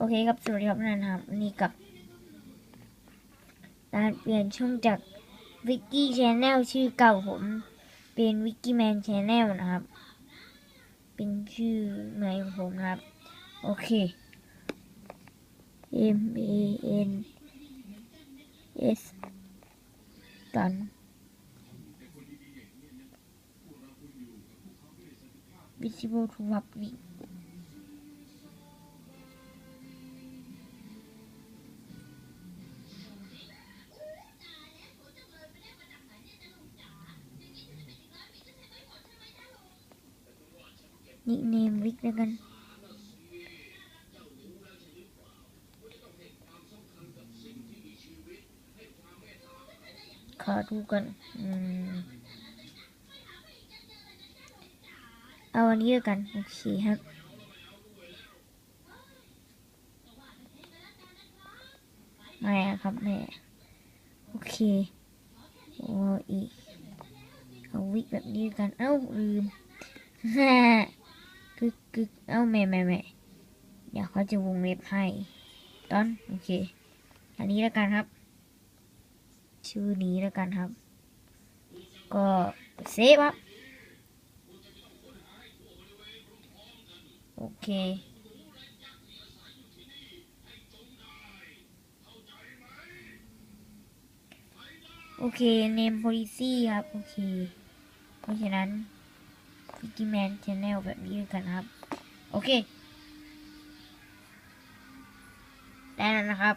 โอเคครับสวัสดีครับนันครับนี่กับการเปลี่ยนช่องจากวิกกี้ชแนลชื่อเก่าผมเป็นวิกกี้แมนชแนลนะครับ เป็นชื่อใหม่ของผมนะครับ โอเค M A N S กัน visible to public นิเนมวิกแล้วกันขอดูกันอเอาอันนี้แล้วกัน โอเคครับแม่ครับแม่โอเคโอ้อีกเอาวิกแบบนี้กัน เอ้า ลืมฮ่า กึกกึกเอ้าแม่แม่แม่เดี๋ยวเขาจะวงเล็บให้ตอนโอเค อันนี้แล้วกันครับ ชื่อนี้แล้วกันครับ ก็เซฟครับโอเคโอเค name policy ครับ โอเค เพราะฉะนั้น w i k i m a n Channel แบบนี้กันครับ โอเค ได้แล้วนะครับ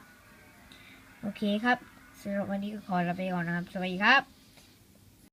โอเคครับสำหรับวันนี้ก็ขอลาไปก่อนนะครับ สวัสดีครับ